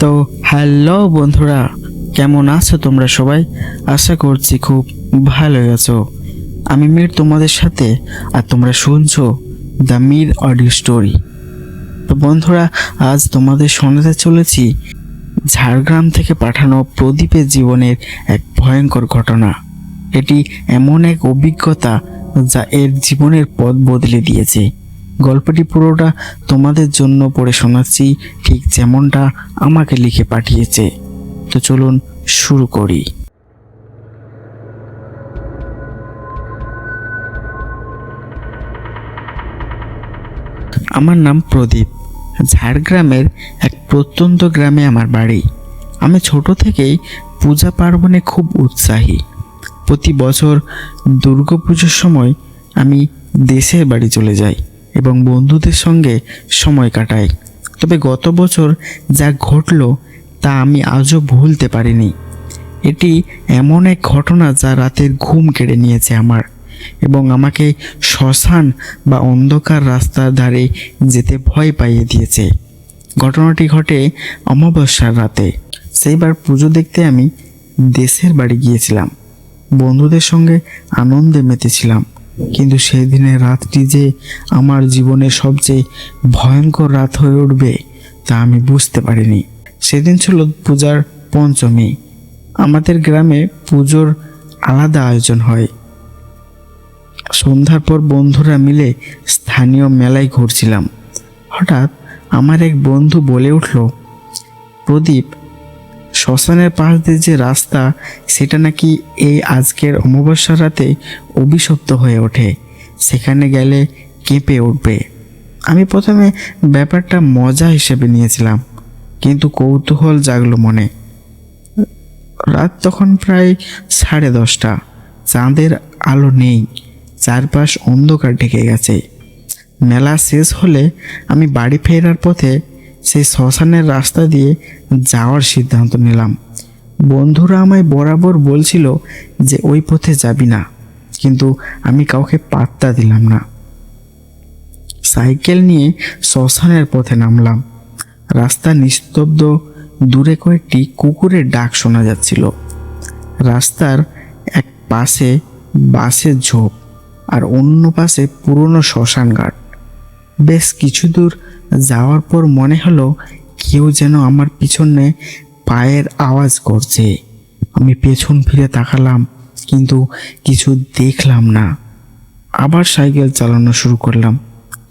তো হ্যালো বন্ধুরা, কেমন আছো তোমরা সবাই? আশা করছি খুব ভালো আছো। আমি মীর তোমাদের সাথে, আর তোমরা শুনছো দ্য মীর অডিও স্টোরি। তো বন্ধুরা, আজ তোমাদের শোনাতে চলেছি ঝাড়গ্রাম থেকে পাঠানো প্রদীপের জীবনের এক ভয়ঙ্কর ঘটনা। এটি এমন এক অভিজ্ঞতা যা এর জীবনের পথ বদলে দিয়েছে। গল্পটি পুরোটা তোমাদের জন্য পড়ে শোনাচ্ছি, ঠিক যেমনটা আমাকে লিখে পাঠিয়েছে। তো চলুন শুরু করি। আমার নাম প্রদীপ। ঝাড়গ্রামের এক প্রত্যন্ত গ্রামে আমার বাড়ি। আমি ছোট থেকেই পূজা পার্বণে খুব উৎসাহী। প্রতি বছর দুর্গাপুজোর সময় আমি দেশের বাড়ি চলে যাই। এবং বন্ধুদের সঙ্গে সময় কাটাই। তবে গত বছর যা ঘটল, তা আমি আজও ভুলতে পারিনি। এটি এমন এক ঘটনা যা রাতের ঘুম কেড়ে নিয়েছে আমার এবং আমাকে শ্মশান বা অন্ধকার রাস্তার ধারে যেতে ভয় পাইয়ে দিয়েছে। ঘটনাটি ঘটে অমাবস্যার রাতে। সেইবার পুজো দেখতে আমি দেশের বাড়ি গিয়েছিলাম। বন্ধুদের সঙ্গে আনন্দে মেতেছিলাম। কিন্তু সেই দিনের রাতটি যে আমার জীবনের সবচেয়ে ভয়ঙ্কর রাত হয়ে উঠবে, তা আমি বুঝতে পারিনি। সেদিন ছিল পূজার পঞ্চমী। আমাদের গ্রামে পুজোর আলাদা আয়োজন হয়। সন্ধ্যার পর বন্ধুরা মিলে স্থানীয় মেলায় ঘুরছিলাম। হঠাৎ আমার এক বন্ধু বলে উঠল, প্রদীপ শ্মশানের পাশ দিয়ে যে রাস্তা, সেটা নাকি এই আজকের অমাবস্যা রাতে অভিশপ্ত হয়ে ওঠে। সেখানে গেলে কেঁপে উঠবে। আমি প্রথমে ব্যাপারটা মজা হিসেবে নিয়েছিলাম, কিন্তু কৌতূহল জাগলো মনে। রাত তখন প্রায় সাড়ে দশটা। চাঁদের আলো নেই, চারপাশ অন্ধকার ঢেকে গেছে। মেলা শেষ হলে আমি বাড়ি ফেরার পথে সেই শ্মশানের রাস্তা দিয়ে যাওয়ার সিদ্ধান্ত নিলাম। বন্ধুরা আমায় বরাবর বলছিল যে ওই পথে যাবি না, কিন্তু আমি কাউকে পাত্তা দিলাম না। সাইকেল নিয়ে শ্মশানের পথে নামলাম। রাস্তা নিস্তব্ধ, দূরে কয়েকটি কুকুরের ডাক শোনা যাচ্ছিল। রাস্তার এক পাশে বাসের ঝোপ আর অন্য পাশে পুরনো শ্মশান ঘাট বেশ কিছু দূর যাওয়ার পর মনে হলো কেউ যেন আমার পিছনে পায়ের আওয়াজ করছে। আমি পেছন ফিরে তাকালাম, কিন্তু কিছু দেখলাম না। আবার সাইকেল চালানো শুরু করলাম,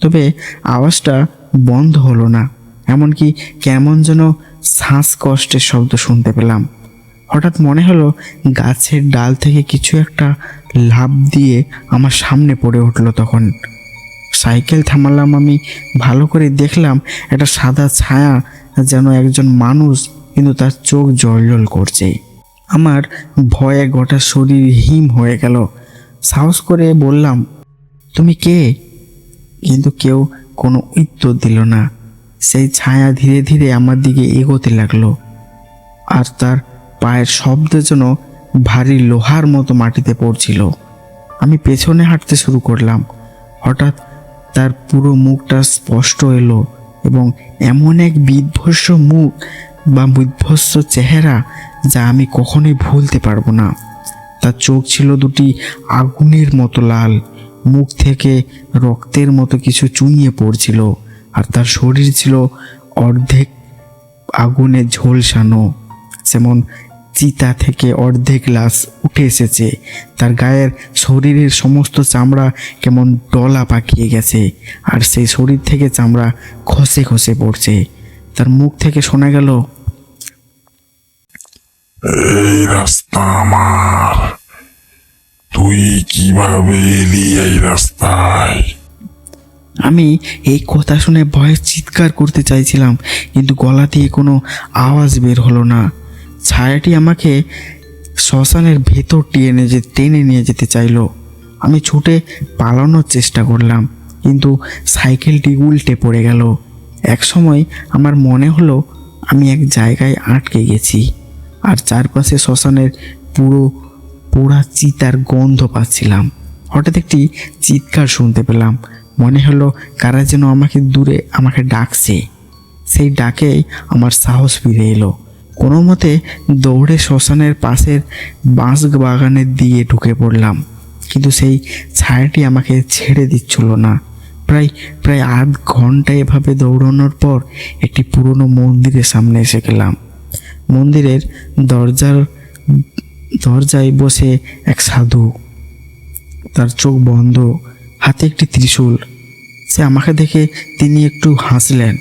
তবে আওয়াজটা বন্ধ হলো না, এমনকি কেমন যেন শ্বাসকষ্টের শব্দ শুনতে পেলাম। হঠাৎ মনে হলো গাছের ডাল থেকে কিছু একটা লাভ দিয়ে আমার সামনে পড়ে উঠল তখন। সাইকেল থামালাম আমি, ভালো করে দেখলাম একটা সাদা ছায়া যেন একজন মানুষ কিন্তু তার চোখ জল করছে। আমার ভয়ে গোটা শরীর হিম হয়ে গেল। সাহস করে বললাম, তুমি কে? কিন্তু কেউ কোনো উত্তর দিল না। সেই ছায়া ধীরে ধীরে আমার দিকে এগোতে লাগল আর তার পায়ের শব্দ যেন ভারী লোহার মতো মাটিতে পড়ছিল। আমি পেছনে হাঁটতে শুরু করলাম। হঠাৎ তার পুরো মুখটা স্পষ্ট এলো এবং এমন এক বিধ্বস্ত মুখ বা বিধ্বস্ত চেহারা যা আমি কখনোই ভুলতে পারব না। তার চোখ ছিল দুটি আগুনের মতো লাল, মুখ থেকে রক্তের মতো কিছু চুইয়ে পড়ছিল আর তার শরীর ছিল অর্ধেক আগুনে ঝলসানো, যেমন চিতা থেকে অর্ধেক লাশ উঠে এসেছে। তার গায়ের শরীরের সমস্ত চামড়া কেমন ডলা পাকিয়ে গেছে আর সেই শরীর থেকে চামড়া খসে খসে পড়ছে। তার মুখ থেকে শোনা গেল এই রাস্তা আমার। তুই কীভাবে এলি এই রাস্তায়? আমি এই কথা শুনে ভয়ে চিৎকার করতে চাইছিলাম কিন্তু গলা দিয়ে কোনো আওয়াজ বের হলো না। ছায়াটি আমাকে শ্মশানের ভেতর টেনে যে টেনে নিয়ে যেতে চাইলো। আমি ছুটে পালানোর চেষ্টা করলাম, কিন্তু সাইকেলটি উল্টে পড়ে গেল। এক সময় আমার মনে হলো আমি এক জায়গায় আটকে গেছি, আর চারপাশে শ্মশানের পুরো পোড়া চিতার গন্ধ পাচ্ছিলাম। হঠাৎ একটি চিৎকার শুনতে পেলাম। মনে হলো কারা যেন আমাকে দূরে আমাকে ডাকছে। সেই ডাকেই আমার সাহস ফিরে এলো। কোনো মতে দৌড়ে শ্মশানের পাশের বাঁশ বাগানের দিয়ে ঢুকে পড়লাম। কিন্তু সেই ছায়াটি আমাকে ছেড়ে দিচ্ছিল না। প্রায় প্রায় আধ ঘণ্টা এভাবে দৌড়ানোর পর একটি পুরনো মন্দিরের সামনে এসে গেলাম। মন্দিরের দরজার দরজায় বসে এক সাধু। তার চোখ বন্ধ হাতে একটি ত্রিশূল। সে আমাকে দেখে তিনি একটু হাসলেন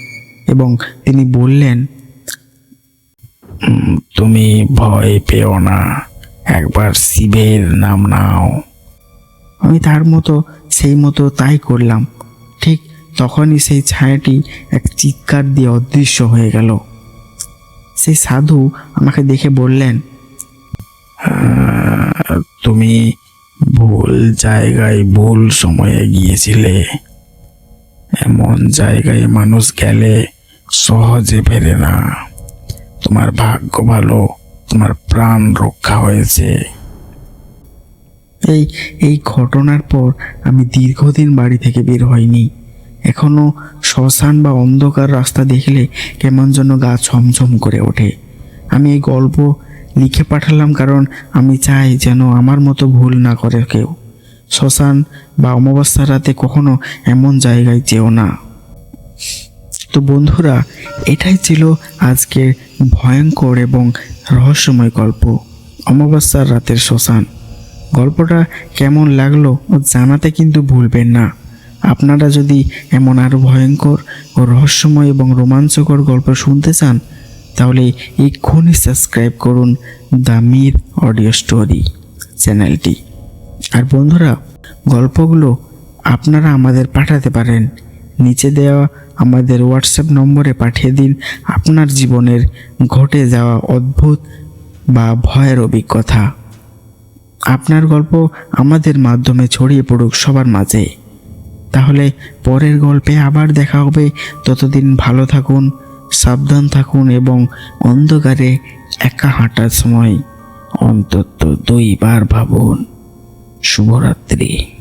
এবং তিনি বললেন "উম, তুমি ভয় পেও না। একবার শিবের নাম নাও। আমি তার মতো সেই মতো তাই করলাম। ঠিক তখনই সেই ছায়াটি এক চিৎকার দিয়ে অদৃশ্য হয়ে গেল। সেই সাধু আমাকে দেখে বললেন "আহ, তুমি ভুল জায়গায় ভুল সময়ে গিয়েছিলে। এমন জায়গায় মানুষ গেলে সহজে ফেরে না। তোমার ভাগ্য ভালো, তোমার প্রাণ রক্ষা হয়েছে। এই এই ঘটনার পর আমি দীর্ঘদিন বাড়ি থেকে বের হইনি এখনও শ্মশান বা অন্ধকার রাস্তা দেখলে কেমন যেন গা ছমছম করে ওঠে। আমি এই গল্প লিখে পাঠালাম কারণ আমি চাই যেন আমার মতো ভুল না করে কেউ। শ্মশান বা অমাবস্যার রাতে কখনো এমন জায়গায় যেও না। তো বন্ধুরা, এটাই ছিল আজকের ভয়ঙ্কর এবং রহস্যময় গল্প। অমাবস্যার রাতের শ্মশান। গল্পটা কেমন লাগল জানাতে কিন্তু ভুলবেন না। আপনারা যদি এমন আরও ভয়ঙ্কর ও রহস্যময় এবং রোমাঞ্চকর গল্প শুনতে চান, তাহলে এক্ষুনি সাবস্ক্রাইব করুন দ্য মির অডিও স্টোরি চ্যানেলটি। আর বন্ধুরা, গল্পগুলো আপনারা আমাদের পাঠাতে পারেন নিচে দেওয়া আমাদের হোয়াটসঅ্যাপ নম্বরে পাঠিয়ে দিন। আপনার জীবনের ঘটে যাওয়া অদ্ভুত বা ভয়ের অভিজ্ঞতা। আপনার গল্প আমাদের মাধ্যমে ছড়িয়ে পড়ুক সবার মাঝে। তাহলে পরের গল্পে আবার দেখা হবে। ততদিন ভালো থাকুন, সাবধান থাকুন এবং অন্ধকারে একা হাঁটার সময় অন্তত দুইবার ভাবুন। শুভরাত্রি।